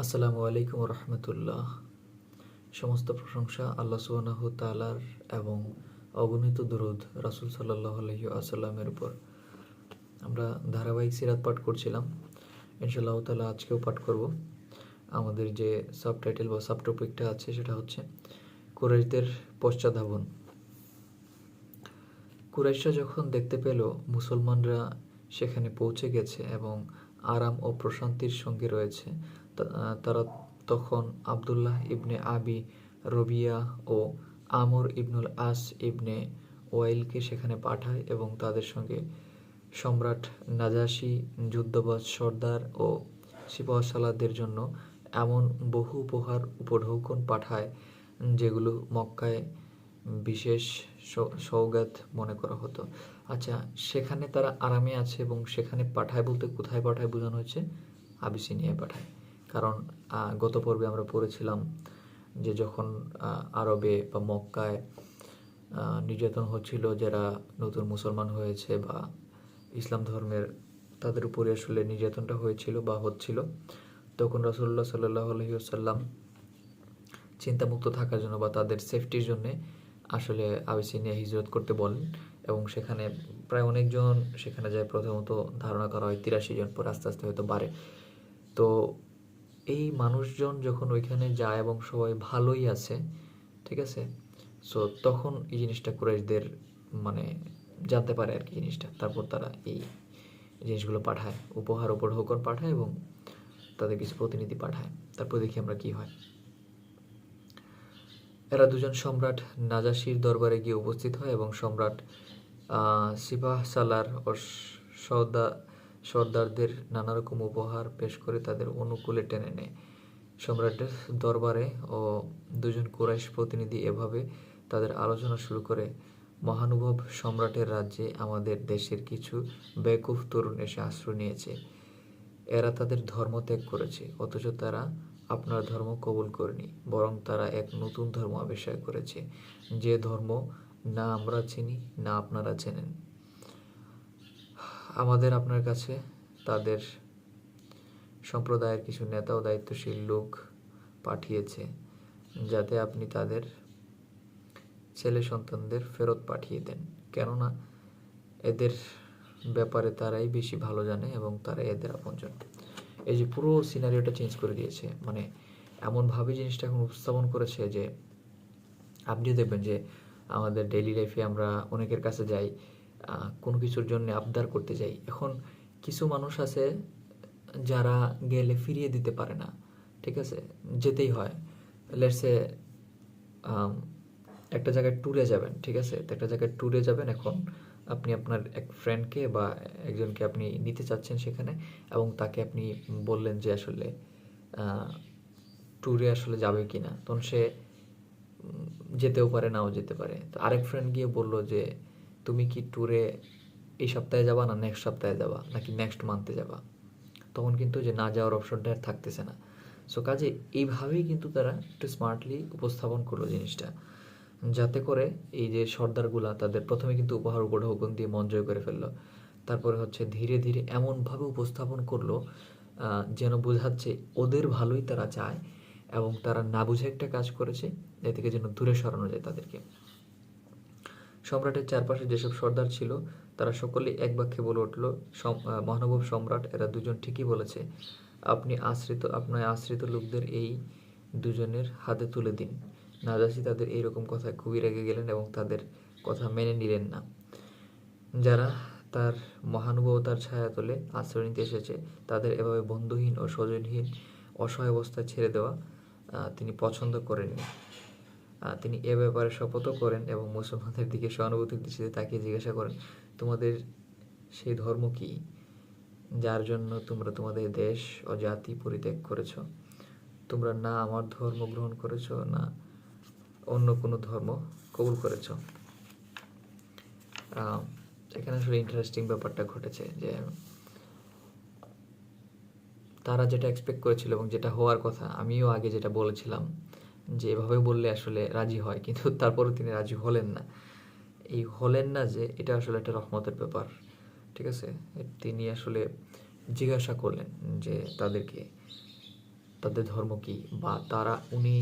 আসসালামু আলাইকুম রহমতুল্লাহ। সমস্ত প্রশংসা আল্লাহ সুবাহ তালার এবং অগণিত দরুদ রাসুল সাল্লাহ আলহি আসাল্লামের উপর। আমরা ধারাবাহিক সিরাত পাঠ করছিলাম। ইনশাল্লাহ তালা আজকেও পাঠ করব। আমাদের যে সাবটাইটেল বা সাবটপিকটা আছে সেটা হচ্ছে কুরাইশদের পশ্চাধাবন কুরাইশরা যখন দেখতে পেল মুসলমানরা সেখানে পৌঁছে গেছে এবং আরাম ও প্রশান্তির সঙ্গে রয়েছে। তারা তখন আবদুল্লাহ ইবনে আবি রবিয়া ও আমর ইবনুল আস ইবনে ওয়াইলকে সেখানে পাঠায় এবং তাদের সঙ্গে সম্রাট নাজাসি, যুদ্ধবাজ সর্দার ও সিপাহসালাদের জন্য এমন বহু উপহার উপঢৌকন পাঠায়, যেগুলো মক্কায় বিশেষ সৌগাত মনে করা হতো। আচ্ছা সেখানে তারা আরামে আছে এবং সেখানে পাঠায় বলতে কোথায় পাঠায় বোঝানো হচ্ছে আবিসিনিয়ায় পাঠায়। কারণ গত পর্বে আমরা পড়েছিলাম যে যখন আরবে বা মক্কায় নির্যাতন হচ্ছিল, যারা নতুন মুসলমান হয়েছে বা ইসলাম ধর্মের, তাদের উপরে আসলে নির্যাতনটা হয়েছিল বা হচ্ছিল, তখন রাসুল্লাহ সাল্লাহ আলহিউসাল্লাম চিন্তামুক্ত থাকার জন্য বা তাদের সেফটির জন্য আসলে আবিসিনিয়া হিজরত করতে বলেন এবং সেখানে প্রায় অনেকজন সেখানে যায় প্রথমত ধারণা করা হয় তিরাশি জন পরে আস্তে আস্তে হয়তো বাড়ে। তো এই মানুষজন যখন ওইখানে যায় এবং সবাই ভালোই আছে, ঠিক আছে? সো তখন এই জিনিসটা কুরাইশদের মানে জানতে পারে আর কি জিনিসটা। তারপর তারা এই জিনিসগুলো পাঠায়, উপহার উপর উপঢৌকন পাঠায় এবং তাদের কিছু প্রতিনিধি পাঠায়। তারপর দেখি আমরা কি হয়। এরা দুজন সম্রাট নাজাসির দরবারে গিয়ে উপস্থিত হয় এবং সম্রাট সিপাহ সালার ও সর্দার সর্দারদের নানা রকম উপহার পেশ করে তাদের অনুকূলে টেনে নেয়। সম্রাটের দরবারে ও দুজন কুরাইশ প্রতিনিধি এভাবে তাদের আলোচনা শুরু করে, মহানুভব সম্রাটের রাজ্যে আমাদের দেশের কিছু বেকুফ তরুণ এসে আশ্রয় নিয়েছে। এরা তাদের ধর্ম ত্যাগ করেছে, অথচ তারা আপনার ধর্ম কবুল করেনি, বরং তারা এক নতুন ধর্ম আবিষ্কার করেছে। যে ধর্ম না আমরা চিনি, না আপনারা চেনেন। আমাদের আপনার কাছে, তাদের সম্প্রদায়ের কিছু নেতা ও দায়িত্বশীল লোক পাঠিয়েছে, যাতে আপনি তাদের ছেলে সন্তানদের ফেরত পাঠিয়ে দেন। কেননা, এদের ব্যাপারে তারাই বেশি ভালো জানে এবং তারা এদের আপনজন। এই যে পুরো সিনারিওটা চেঞ্জ করে দিয়েছে। মানে এমনভাবে জিনিসটা এখন উপস্থাপন করেছে যে, আপনিও দেখবেন যে, আমাদের ডেইলি লাইফে আমরা অনেকের কাছে যাই কোনো কিছুর জন্য আবদার করতে যাই। এখন কিছু মানুষ আছে যারা গেলে ফিরিয়ে দিতে পারে না, ঠিক আছে? যেতেই হয়। লেটসে একটা জায়গায় ট্যুরে যাবেন, ঠিক আছে? একটা জায়গায় ট্যুরে যাবেন এখন আপনি আপনার এক ফ্রেন্ডকে বা একজনকে আপনি নিতে চাচ্ছেন সেখানে এবং তাকে আপনি বললেন যে আসলে ট্যুরে আসলে যাবে কি না তখন সে যেতেও পারে, নাও যেতে পারে। তো আরেক ফ্রেন্ড গিয়ে বলল যে, তুমি কি ট্যুরে এই সপ্তাহে যাবা না নেক্সট সপ্তাহে যাবা? নাকি নেক্সট মান্থে যাবা? তখন কিন্তু যে না যাওয়ার অপশনটা আর থাকতেছে না। সো কাজে এইভাবেই কিন্তু তারা একটু স্মার্টলি উপস্থাপন করল জিনিসটা। যাতে করে এই যে সর্দারগুলা তাদের প্রথমে কিন্তু উপহার উপঢৌকন দিয়ে মন জয় করে ফেলল। তারপরে হচ্ছে ধীরে ধীরে এমনভাবে উপস্থাপন করল যেন বোঝাচ্ছে ওদের ভালোই তারা চায় এবং তারা না বুঝে একটা কাজ করেছে, এ থেকে যেন দূরে সরানো যায় তাদেরকে। সম্রাটের চারপাশে যেসব সর্দার ছিল, তারা সকলেই এক বাক্যে বলে উঠল মহানবব সম্রাট, এরা দুজন ঠিকই বলেছে, আপনি আশ্রিত আপনার আশ্রিত লোকদের এই দুজনের হাতে তুলে দিন। নাজাসি তাদের এইরকম কথায় খুবই রেগে গেলেন এবং তাদের কথা মেনে নিলেন না। যারা তার মহানুভবতার ছায়া তোলে আশ্রয় নিতে এসেছে, তাদের এভাবে বন্ধুহীন ও স্বজনহীন অসহায় অবস্থায় ছেড়ে দেওয়া তিনি পছন্দ করেননি। তিনি এ ব্যাপারে শপথও করেন এবং মুসলমানদের দিকে সহানুভূতির দৃষ্টিতে তাকিয়ে জিজ্ঞাসা করেন, তোমাদের সেই ধর্ম কি? যার জন্য তোমরা তোমাদের দেশ ও জাতি পরিত্যাগ করেছ? তোমরা না আমার ধর্ম গ্রহণ করেছ, না অন্য কোনো ধর্ম কবুল করেছ? এখানে আসলে ইন্টারেস্টিং ব্যাপারটা ঘটেছে যে, তারা যেটা এক্সপেক্ট করেছিল এবং যেটা হওয়ার কথা, আমিও আগে যেটা বলেছিলাম যে, এভাবে বললে আসলে রাজি হয়, কিন্তু তারপরে তিনি রাজি হলেন না। এই হলেন না যে, এটা আসলে একটা রহমতের ব্যাপার, ঠিক আছে? তিনি আসলে জিজ্ঞাসা করলেন যে, তাদেরকে, তাদের ধর্ম কী? বা তারা উনি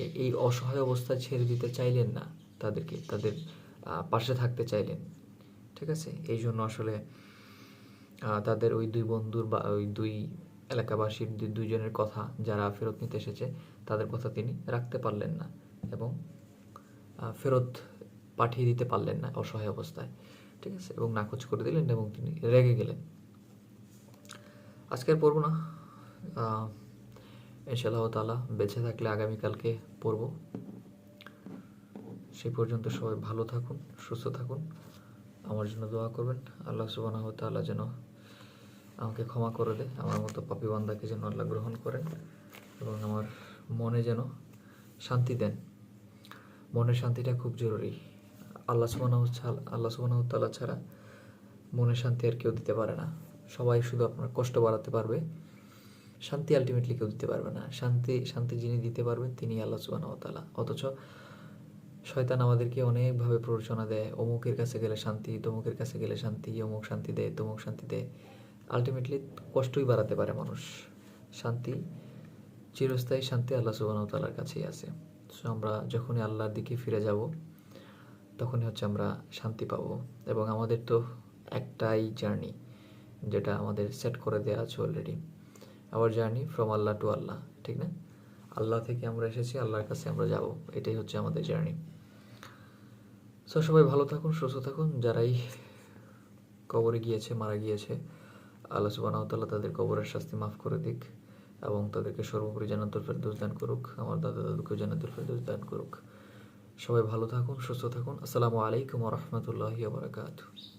এই অসহায় অবস্থায় ছেড়ে দিতে চাইলেন না তাদেরকে, তাদের পাশে থাকতে চাইলেন। ঠিক আছে? এই জন্য আসলে তাদের ওই দুই বন্ধুর বা, ওই দুই এলাকাবাসীর দুই- দুইজনের কথা যারা ফেরত নিতে এসেছে, তাদের কথা তিনি রাখতে পারলেন না এবং ফেরত পাঠিয়ে দিতে পারলেন না অসহায় অবস্থায়। ঠিক আছে? এবং নাকচ করে দিলেন এবং তিনি রেগে গেলেন। আজকের পড়ব না ইনশাআল্লাহ তালা বেঁচে থাকলে আগামীকালকে পড়ব। সেই পর্যন্ত সবাই ভালো থাকুন, সুস্থ থাকুন। আমার জন্য দোয়া করবেন। আল্লাহ সুবাহ তাআলা যেন আমাকে ক্ষমা করে দেয়, আমার মতো পাপি বান্দাকে যেন আল্লাহ গ্রহণ করেন এবং আমার মনে যেন শান্তি দেন। মনের শান্তিটা খুব জরুরি। আল্লাহ সুবাহ আল্লাহ সুবাহ তাআলা ছাড়া মনের শান্তি আর কেউ দিতে পারে না। সবাই শুধু আপনার কষ্ট বাড়াতে পারবে। শান্তি আলটিমেটলি কেউ দিতে পারবে না। শান্তি শান্তি যিনি দিতে পারবেন তিনি আল্লাহ সুবাহ তাআলা। অথচ শয়তান আমাদেরকে অনেকভাবে প্ররোচনা দেয়, অমুকের কাছে গেলে শান্তি, তমুকের কাছে গেলে শান্তি, অমুক শান্তি দেয়, তমুক শান্তি দেয়। আলটিমেটলি কষ্টই বাড়াতে পারে মানুষ। শান্তি, চিরস্থায়ী শান্তি আল্লাহ সুবাহ তালার কাছেই আছে। সো আমরা যখনই আল্লাহর দিকে ফিরে যাব, তখনই হচ্ছে আমরা শান্তি পাবো। এবং আমাদের তো একটাই জার্নি, যেটা আমাদের সেট করে দেওয়া আছে already our journey from Allah to আল্লাহ ঠিক না? আল্লাহ থেকে আমরা এসেছি, আল্লাহর কাছে আমরা যাব, এটাই হচ্ছে আমাদের জার্নি সো সবাই ভালো থাকুন, সুস্থ থাকুন, যারাই কবরে গিয়েছে, মারা গিয়েছে, আল্লাহ সুবাহ তাল্লাহ তাদের কবরের শাস্তি মাফ করে দিক এবং তাদেরকে সর্বোপরি জান্নাতুল ফেরদৌস দান করুক, আমার দাদা দাদুকে জান্নাতুল ফেরদৌস দান করুক। সবাই ভালো থাকুন, সুস্থ থাকুন, আসসালামু আলাইকুম রহমতুল্লাহি বারাকাতুহু।